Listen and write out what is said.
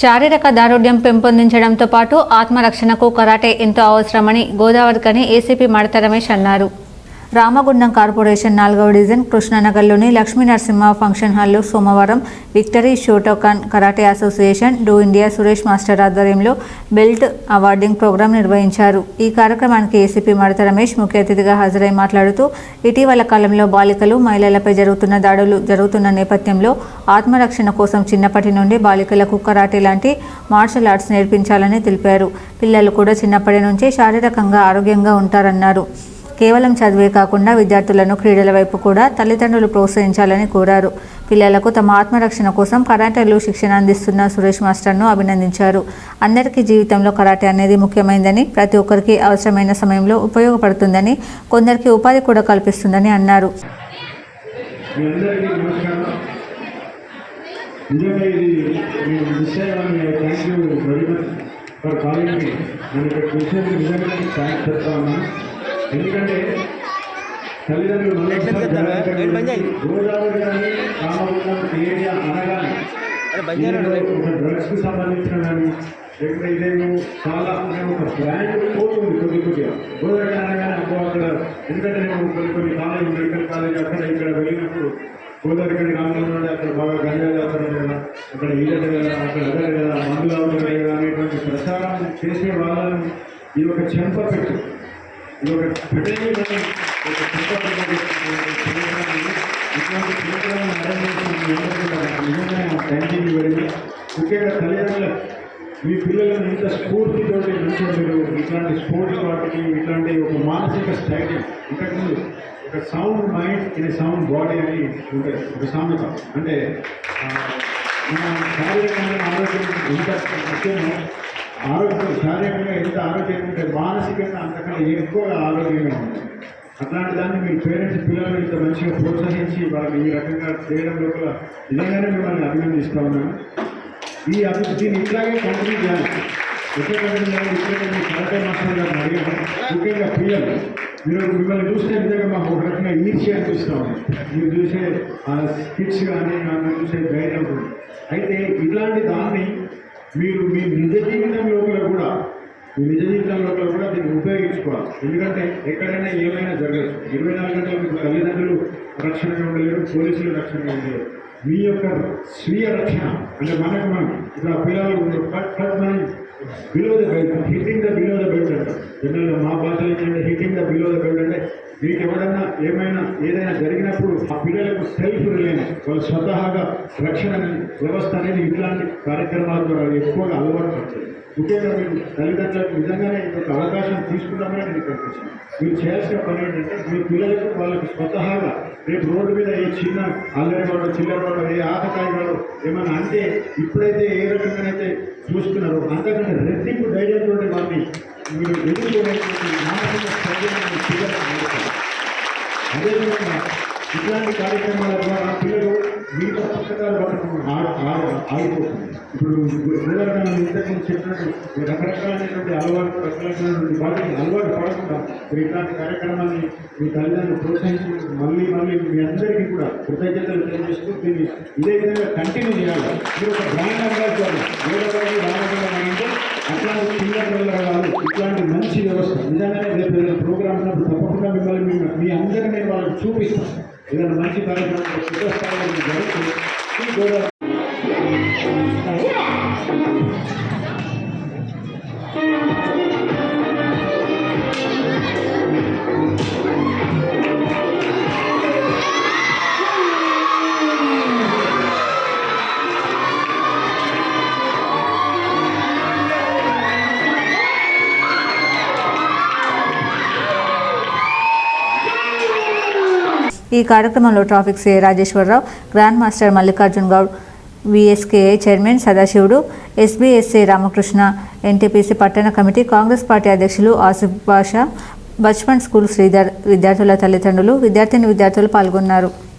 శారీరక దారుఢ్యం పెంపొందించడంతో పాటు ఆత్మరక్షణకు కరాటే ఎంతో అవసరమని గోదావరికని ఏసీపీ మడత రమేష్ అన్నారు. రామగుండం కార్పొరేషన్ నాలుగవ డివిజన్ కృష్ణానగర్లోని లక్ష్మీ నరసింహ ఫంక్షన్ హాల్లో సోమవారం victory Shotokan karate association do India Suresh master ఆధ్వర్యంలో బెల్ట్ అవార్డింగ్ ప్రోగ్రాం నిర్వహించారు. ఈ కార్యక్రమానికి ఏసీపీ మడత రమేష్ ముఖ్య అతిథిగా హాజరై మాట్లాడుతూ ఇటీవల కాలంలో బాలికలు మహిళలపై జరుగుతున్న దాడులు జరుగుతున్న నేపథ్యంలో ఆత్మరక్షణ కోసం చిన్నప్పటి నుండి బాలికలకు కరాటే లాంటి మార్షల్ ఆర్ట్స్ నేర్పించాలని తెలిపారు. పిల్లలు కూడా చిన్నప్పటి నుంచే శారీరకంగా ఆరోగ్యంగా ఉంటారన్నారు. కేవలం చదివే కాకుండా విద్యార్థులను క్రీడల వైపు కూడా తల్లిదండ్రులు ప్రోత్సహించాలని కోరారు. పిల్లలకు తమ ఆత్మరక్షణ కోసం కరాటేలో శిక్షణ అందిస్తున్న సురేష్ మాస్టర్ను అభినందించారు. అందరికీ జీవితంలో కరాటే అనేది ముఖ్యమైనదని ప్రతి ఒక్కరికి అవసరమైన సమయంలో ఉపయోగపడుతుందని కొందరికి ఉపాధి కూడా కల్పిస్తుందని అన్నారు. ఫర్ కాలింగ్ నేను ఇక్కడ చూసేందుకు నిజంగా థ్యాంక్స్ చెప్తా ఉన్నాను. ఎందుకంటే తల్లిదండ్రులు. గోదావరి కానీ రామగుండం ఏరియా అనగానే డ్రగ్స్కి సంబంధించిన కానీ లేకపోతే ఇదేమో చాలా నేను ఒక బ్రాండ్ పోతుంది కొద్ది కొద్దిగా. గోదావరి అనగానే అబ్బో అక్కడ ఎందుకంటే నేను కొన్ని కొన్ని కాలేజ్ మెడికల్ కాలేజ్ అక్కడ ఇక్కడ వెళ్ళినప్పుడు గోదావరి కానీ రామగుండం అక్కడ బాగా గంజా చేస్తారు కదా అక్కడ ఈలట కదా అక్కడ అదే కదా మందులు అవుతున్నాయి కదా అనేటువంటి ప్రచారం చేసే వాళ్ళని ఇది ఒక చెంప పెట్టు. ఇది ఒక ఒక ప్రోగ్రామ్ మీ నిజంగా థ్యాంక్ యూ వెరీ మచ్ ముఖ్యంగా తల్లిదండ్రులు మీ పిల్లలను ఇంత స్ఫూర్తితోటి మీరు ఇట్లాంటి స్పోర్ట్స్ వాటికి ఇట్లాంటి ఒక మానసిక స్థైర్యం ఇంతకుముందు ఒక sound mind in sound body అని ఉంటుంది ఒక సామెత అంటే మన శారీరకమైన ఆరోగ్యం ఎంత ముఖ్యమో ఆరోగ్యం శారీరకంగా ఎంత ఆరోగ్యంగా ఉంటే మానసికంగా అంతకన్నా ఎక్కువగా ఆరోగ్యంగా ఉంటుంది అట్లాంటి దాన్ని మీ పేరెంట్స్ పిల్లలు ఇంత మంచిగా ప్రోత్సహించి వాళ్ళని ఈ రకంగా చేయడం లోపల నిజంగానే మిమ్మల్ని అభినందిస్తా ఉన్నాను. ఈ అభివృద్ధిని ఇట్లాగే కంటిన్యూ చేయాలి. ఎక్కడంటే నేను ఇక్కడే మీ కరాటే మాస్టర్ గారు అడిగాను ముఖ్యంగా పిల్లలు మీరు మిమ్మల్ని చూస్తే నిజంగా మాకు ఒక రకంగా ఈర్ష్య అనిపిస్తూ ఉంది. మీరు చూసే స్కిట్స్ కానీ నన్ను చూసే ధైర్యం అయితే ఇట్లాంటి దాన్ని మీరు మీ నిజ జీవితం లోపల కూడా మీ నిజ జీవితం లోపల కూడా దీన్ని ఉపయోగించుకోవాలి. ఎందుకంటే ఎక్కడైనా ఏమైనా జరగదు ఇరవై నాలుగు గంటలు మీకు తల్లిదండ్రులు రక్షణగా ఉండలేరు పోలీసులు రక్షణగా ఉండలేరు. మీ యొక్క స్వీయ రక్షణ అంటే మనకు మనం ఇక్కడ పిల్లలు మనం below the belt hitting the below the belt అంటే జనరల్గా మా భాషలో ఏంటంటే hitting the below the belt అంటే మీకు ఎవరన్నా ఏమైనా ఏదైనా జరిగినప్పుడు ఆ పిల్లలకు సెల్ఫ్ రిలయన్స్ వాళ్ళు స్వతహాగా రక్షణ వ్యవస్థ అనేది ఇట్లాంటి కార్యక్రమాల ద్వారా ఎక్కువగా అలవాటు పడుతుంది. ముఖ్యంగా మీరు తల్లిదండ్రులకు నిజంగానే ఒక అవకాశం తీసుకున్నామని నేను ఇక్కడికి వచ్చాను. మీరు చేయాల్సిన పని ఏంటంటే మీ పిల్లలకు వాళ్ళకి స్వతహాగా రేపు రోడ్డు మీద ఏ చిన్న అల్లరి వాడు చిల్లర వాడు ఏ ఆకతాయి వాడు ఏమైనా అంటే ఇప్పుడైతే ఏ రకంగానైతే చూస్తున్నారో అంతకంటే రెట్టింపు ధైర్యంతో వాటిని మీరు ఎదుర్కొనేటువంటి మానసిక స్థైర్యాన్ని పిల్లలకు అదేవిధంగా ఇట్లాంటి కార్యక్రమాల ద్వారా పిల్లలు మిగతా పుస్తకాలు పట్టుకుని ఆగిపోతుంది ఇప్పుడు ఉదాహరణ ఇంతకుముందు చెప్పినట్టు రకరకాలైనటువంటి అలవాటు రకరకాలైనటువంటి వాటికి అలవాటు పడకుండా ఇట్లాంటి కార్యక్రమాన్ని మీ తల్లిదండ్రులు ప్రోత్సహించి మళ్ళీ మళ్ళీ మీ అందరికీ కూడా కృతజ్ఞతలు తెలియజేస్తూ దీన్ని ఇదే విధంగా కంటిన్యూ చేయాలి. మీరు ఒక బ్రాండ్ అంబాసిడర్ వేరే రామగడం అంటే అట్లాంటి చిన్న కాదు ఇట్లాంటి మంచి వ్యవస్థ. నిజంగానే రేపు ఏదైనా ప్రోగ్రామ్ తప్పకుండా మిమ్మల్ని మీ- మీ అందరినీ వాళ్ళకి చూపిస్తాను. ఏదైనా మంచి కార్యక్రమం పెద్ద స్థాయిలో జరుగుతుంది ఈ కార్యక్రమంలో traffic CI Rajeshwararao grand master Mallikarjun Goud VSKI chairman Sadasivudu SBSA Ramakrishna NTPC పట్టణ కమిటీ కాంగ్రెస్ పార్టీ అధ్యక్షులు ఆసిఫ్ బాషా బచ్పన్ స్కూల్ శ్రీధర్ విద్యార్థుల తల్లిదండ్రులు విద్యార్థిని విద్యార్థులు పాల్గొన్నారు.